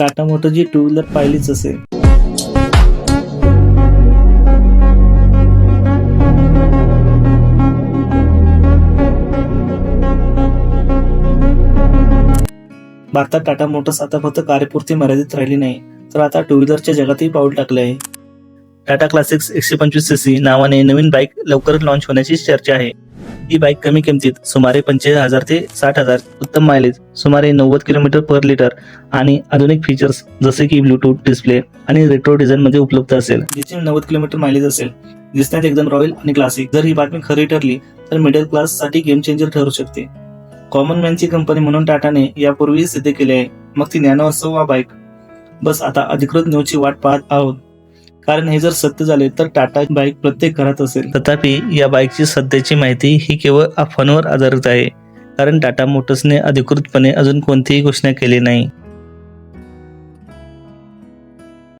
टाटा मोटरची two wheeler पाहिलीच असेल. भारतात टाटा मोटर्स आता फक्त कार्यपुरती मर्यादित राहिली नाही तर आता टू व्हीलरच्या जगातही पाऊल टाकले आहे टाटा क्लासिक्स एकशे पंचवीस सीसी नावाने नवीन बाईक लवकरच लॉन्च होण्याची चर्चा आहे. ही बाईक कमी किमतीत सुमारे पंचेचाळीस हजार ते साठ हजार उत्तम मायलेज सुमारे नव्वद किलोमीटर पर लिटर आणि आधुनिक फीचर्स जसे की ब्लूटूथ डिस्प्ले आणि रेट्रो डिझाईन मध्ये उपलब्ध असेल. जिचे नव्वद किलोमीटर मायलेज असेल दिसण्यात एकदम रॉयल आणि क्लासिक जर ही बातमी खरी ठरली तर मिडल क्लाससाठी गेम चेंजर ठरू शकते. कॉमन मॅनची कंपनी म्हणून टाटाने यापूर्वी सिद्ध केले आहे. मग ती नॅनो असो वा बाईक बस आता अधिकृत न्यूजची वाट पाहत आहोत. कारण हे जर सत्य झाले तर टाटा बाईक प्रत्येक घरात असेल. तथापि या बाईकची सध्याची माहिती ही केवळ अफवांवर आधारित आहे. कारण टाटा मोटर्सने अधिकृतपणे अजून कोणतीही घोषणा केली नाही.